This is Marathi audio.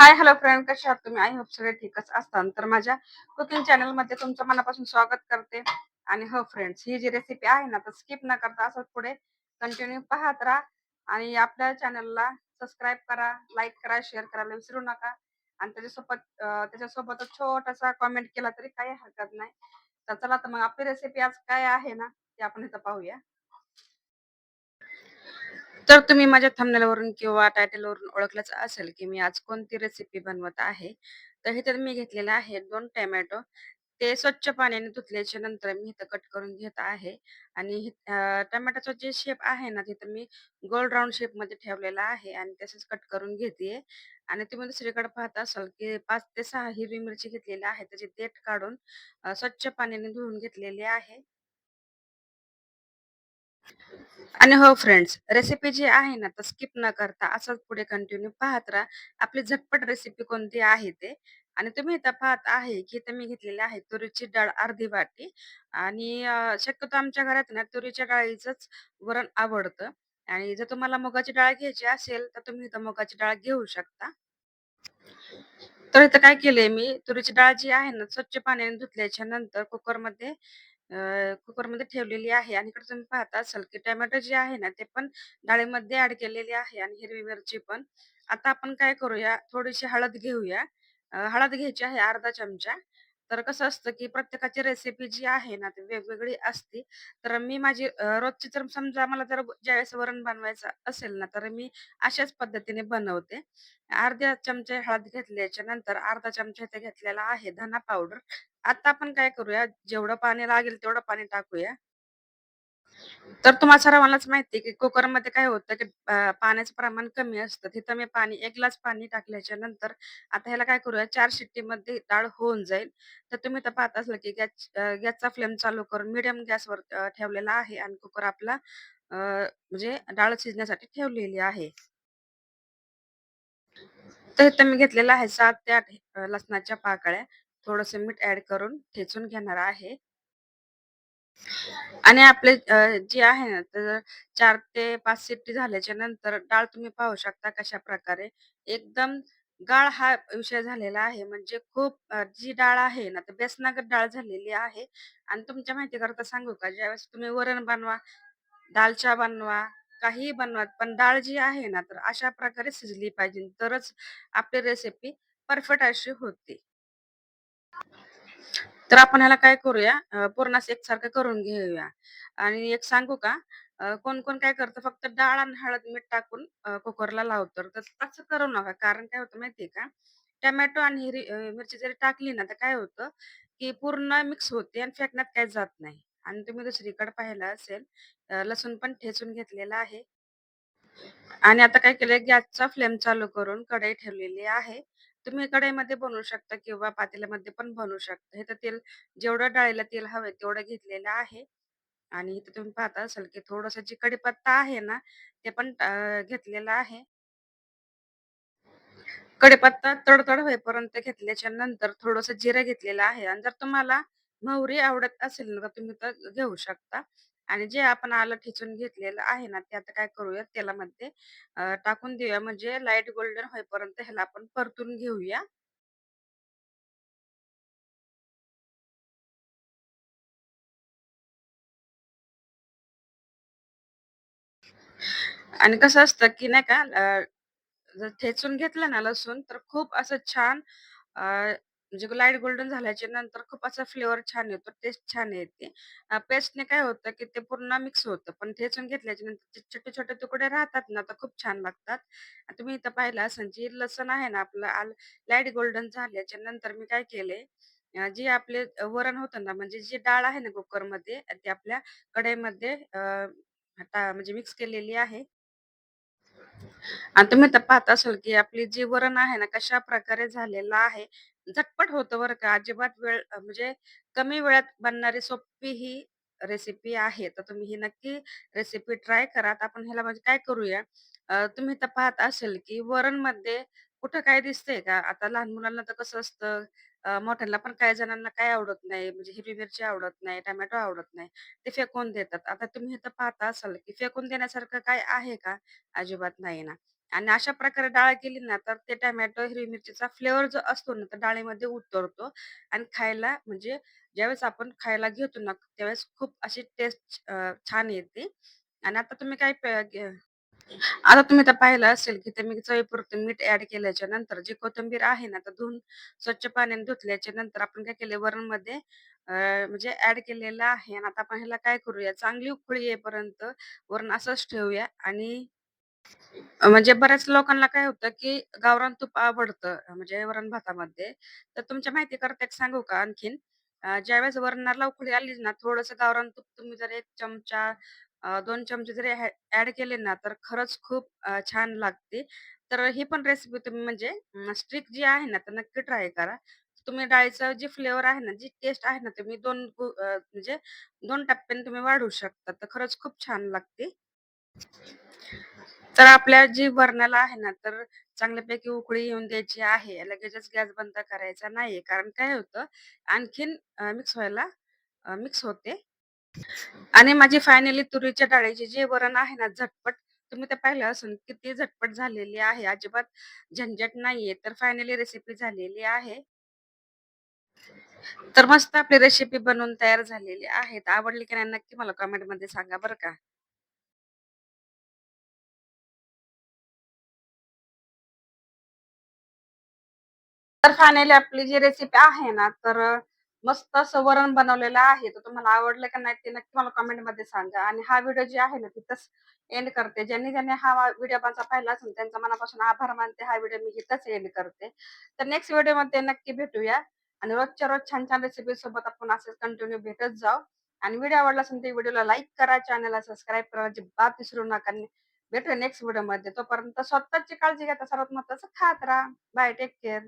हाय हॅलो फ्रेंड कसे आहात तुम्ही? आई होप सगळे ठीकच असतात. तर माझ्या कुकिंग चॅनलमध्ये तुमचं मनापासून स्वागत करते. आणि हो फ्रेंड्स ही जी रेसिपी आहे ना तर स्किप न करता असंच पुढे कंटिन्यू पाहत राहा. आणि आपल्या चॅनलला सबस्क्राईब करा लाईक करा शेअर करायला विसरू नका. आणि त्याच्यासोबत त्याच्यासोबत त्याच्यासोबतच छोटासा कॉमेंट केला तरी काही हरकत नाही. तर चला तर मग आपली रेसिपी आज काय आहे ना ते आपण इथं पाहूया. तर तुम्ही माझ्या थंबनेलवरून किंवा टायटलवरून ओळखलंच असेल की मी आज कोणती रेसिपी बनवत आहे. तर इथे मी घेतलेले आहे दोन टोमॅटो. ते स्वच्छ पाण्याने धुतल्याच्या नंतर मी इथं कट करून घेत आहे आणि हि टोमॅटोचा जे शेप आहे ना, तिथं मी गोल राऊंड शेपमध्ये ठेवलेला आहे आणि तसेच कट करून घेते आणि तुम्ही दुसरीकडे पाहत असाल की पाच ते सहा हिरवी मिरची घेतलेली आहे. त्याची देठ काढून स्वच्छ पाण्याने धुवून घेतलेली आहे. आणि हो फ्रेंड्स, रेसिपी जी आहे ना, तर स्किप न करता असंच पुढे कंटिन्यू पाहत राहा. आपली झटपट रेसिपी कोणती आहे ते. आणि तुम्ही इथं पाहत आहे, की इथं मी घेतलेली आहे तुरीची डाळ अर्धी वाटी आणि शक्यतो आमच्या घरात ना तुरीच्या डाळीचंच वरण आवडतं आणि जर तुम्हाला मुगाची डाळ घ्यायची असेल, तर तुम्ही इथं मुगाची डाळ घेऊ शकता. तर इथं काय केलंय मी, तुरीची डाळ जी आहे ना, स्वच्छ पाण्याने धुतल्याच्या नंतर कुकरमध्ये अ, कुकरमध्ये ठेवलेली आहे आणि इकडे तुम्ही पाहत असाल, की टोमॅटो जे आहे ना, ते पण डाळीमध्ये ऍड केलेली आहे आणि हिरवी मिरची पण. आता आपण काय करूया, थोडीशी हळद घेऊया. अ, हळद घ्यायची आहे अर्धा चमचा. तर कसं असतं, की प्रत्येकाची रेसिपी जी आहे ना, ती वेगवेगळी असते. तर मी माझी अ, रोजची जर समजा मला जर ज्यावेळेस वरण बनवायचं असेल ना, तर मी अशाच पद्धतीने बनवते. अर्ध्या चमचे हळद घेतल्याच्या नंतर अर्धा चमचा इथे घेतलेला आहे धना पावडर. आता आपण काय करूया, जेवढं पाणी लागेल तेवढं पाणी टाकूया. तर तुम्हाला सर्वांनाच माहिती आहे, की कुकरमध्ये काय होतं, की अ, पाण्याचं प्रमाण कमी असतं. तिथं मी पाणी एक ग्लास पाणी टाकल्याच्या नंतर आता ह्याला काय करूया चार शिट्टीमध्ये डाळ होऊन जाईल. तर तुम्ही तर पाहत असाल, की गॅस गॅसचा फ्लेम चालू करून मिडियम गॅसवर अ, ठेवलेला आहे आणि कुकर आपला म्हणजे डाळ शिजण्यासाठी ठेवलेली आहे. तर इथं मी घेतलेलं आहे सात ते आठ अ, लसणाच्या पाकळ्या. थोडंसं मीठ ऍड करून ठेचून घेणार आहे. आणि आपले अ, जे आहे ना, तर 4 ते 5 सिटी झाल्याच्यानंतर डाळ तुम्ही पाहू शकता कशाप्रकारे एकदम गाळ हा विषय झालेला आहे. म्हणजे खूप अ, जी डाळ आहे ना, तर बेसनागत डाळ झालेली आहे. आणि तुमच्या माहितीकरता सांगू का, ज्यावेळेस तुम्ही वरण बनवा, दालच्या बनवा, काहीही बनवा, पण डाळ जी आहे ना, तर अशा प्रकारे शिजली पाहिजे. तरच आपली रेसिपी परफेक्ट अशी होते. तर आपण ह्याला काय करूया अ, पूर्ण एकसारखं करून घेऊया आणि एक सांगू का अ, कोण-कोण काय करतं फक्त डाळ आणि हळद, मीठ टाकून अ, कुकरला लावतो तर तसं करू नका. कारण काय होतं माहितीये का? टोमॅटो आणि हिरवी अ, मिरची जरी टाकली ना, तर काय होतं, की पूर्ण मिक्स होते आणि फेकण्यात काही जात नाही. आणि तुम्ही दुसरीकडे पाहिलं असेल अ, लसूण पण ठेचून घेतलेला आहे. आणि आता काय केलंय गॅसचा फ्लेम चालू करून कढई ठेवलेली आहे. तुम्ही कढईमध्ये बनवू शकता किंवा पातेल्यामध्ये पण बनवू शकता. हे तर तेल जेवढं डाळीला तेल हवे तेवढं घेतलेलं आहे आणि इथे तुम्ही पाहता असाल की थोडंसं जी कढीपत्ता आहे ना, ते पण घेतलेला घेतलेलं आहे. कढीपत्ता तडतड होईपर्यंत घेतल्याच्या नंतर थोडंसं जिरं घेतलेलं आहे आणि जर तुम्हाला मोहरी आवडत असेल ना, तर तुम्ही तर घेऊ शकता. आणि जे आपण आलं ठेचून घेतलेलं आहे ना, ते आता काय करूया तेलामध्ये अ, टाकून देऊया म्हणजे लाइट गोल्डन होईपर्यंत ह्याला आपण परतून घेऊया. आणि कसं असतं, की नाही का अ, जर ठेचून घेतलं ना लसूण, तर खूप असं छान अ, म्हणजे लाइट गोल्डन झाल्याच्यानंतर खूप असा फ्लेवर छान येतो, टेस्ट छान येते. अ, पेस्टने काय होतं, की ते पूर्ण मिक्स होतं. पण ठेचून घेतल्याच्या नंतर ते छोटे-छोटे तुकडे राहतात ना, तर खूप छान लागतात. तुम्ही इथं पाहिलं असेल, जी लसूण आहे ना आपलं आल लाइट गोल्डन झाल्याच्यानंतर मी काय केले, अ, जे आपले वरण होतं ना, म्हणजे जी डाळ आहे ना कुकरमध्ये, ती आपल्या कढईमध्ये अ, आता म्हणजे मिक्स केलेली आहे. आणि तुम्ही तर पाहत असाल, की आपली जी वरण आहे ना, कशाप्रकारे झालेलं आहे. झटपट होतं बरं का. अजिबात वेळ अ, म्हणजे कमी वेळात बनणारी सोपी ही रेसिपी आहे. तर तुम्ही ही नक्की रेसिपी ट्राय करा. तर आपण ह्याला म्हणजे काय करूया, अ, तुम्ही तर पाहत असेल, की वरणमध्ये कुठं काय दिसतंय का? आता लहान मुलांना तर कसं असतं, अ, मोठ्यांना पण काही जणांना काय आवडत नाही, म्हणजे हिरवी मिरची आवडत नाही, टोमॅटो आवडत नाही. ते फेकून देतात. आता तुम्ही इथं पाहता असाल, की फेकून देण्यासारखं काय आहे का? अजिबात नाही ना. आणि अशा प्रकारे डाळ केली ना, तर ते टोमॅटो, हिरवी मिरचीचा फ्लेवर जो असतो ना, तर डाळीमध्ये उतरतो आणि खायला म्हणजे ज्यावेळेस आपण खायला घेतो ना, त्यावेळेस खूप अशी टेस्ट छान येते. आणि आता तुम्ही काय आता तुम्ही तर पाहिलं असेल, की ते मी चवीपुरतं मीठ ऍड केल्याच्यानंतर जी कोथिंबीर आहे ना, तर धुवून स्वच्छ पाण्याने धुतल्याच्या नंतर आपण काय केले वरणमध्ये मध्ये म्हणजे ऍड केलेलं आहे आणि आता आपण ह्याला काय करूया, चांगली उकळी येईपर्यंत वरण असंच ठेवूया आणि म्हणजे बऱ्याच लोकांना काय होतं, की गावरान तूप आवडतं म्हणजे वरण-भातामध्ये. तर तुमच्या माहितीकरता एक सांगू का आणखीन? अ, ज्यावेळेस वरणाला उकळी आली ना, थोडंसं गावरान तूप तुम्ही जर 1 चमचा अ, 2 चमचे जरी ॲ ॲड केले ना, तर खरंच खूप अ, छान लागते. तर ही पण रेसिपी तुम्ही म्हणजे अ, स्ट्रिक जी आहे ना, तर नक्की ट्राय करा. तुम्ही डाळीचं जी फ्लेवर आहे ना, जी टेस्ट आहे ना, तुम्ही 2 अ, म्हणजे 2 टप्प्याने तुम्ही वाढवू शकता. तर खरंच खूप छान लागते. तर आपल्या जी वरणाला आहे ना, तर चांगल्यापैकी उकळी येऊन द्यायची आहे. लगेचच गॅस बंद करायचा नाही कारण काय होतं, आणखीन मिक्स व्हायला मिक्स होते. आणि माझी फायनली तुरीच्या डाळीचे जे वरण आहे ना, झटपट तुम्ही ते पाहिलं असून किती झटपट झालेली आहे. अजिबात झंझट नाहीये. तर फायनली रेसिपी झालेली आहे. तर मस्त आपली रेसिपी बनवून तयार झालेली आहे. आवडली की नाही नक्की मला कमेंटमध्ये सांगा बरं का. तर फायनली आपली जी रेसिपी आहे ना, तर मस्त असं वरण बनवलेलं आहे. तर तुम्हाला आवडलं का नाही ते नक्की मला कमेंटमध्ये सांगा. आणि हा व्हिडिओ जे आहे ना, तिथंच एंड करते. ज्यांनी ज्यांनी हा व्हिडिओ माझा पाहिला असेल त्यांचा मनापासून आभार मानते. हा व्हिडिओ मी इथंच एंड करते. तर नेक्स्ट व्हिडिओमध्ये नक्की भेटूया आणि रोजच्या रोज छान-छान रेसिपी सोबत आपण असेच कंटिन्यू भेटत जाऊ. आणि व्हिडिओ आवडला असेल तर व्हिडिओला लाईक करा, चॅनलला सबस्क्राईब करा अजिबात विसरू नका. भेटूया नेक्स्ट व्हिडिओमध्ये. तोपर्यंत स्वतःची काळजी घ्या. सर्वात महत्वाचं खात राहा. Bye, take care.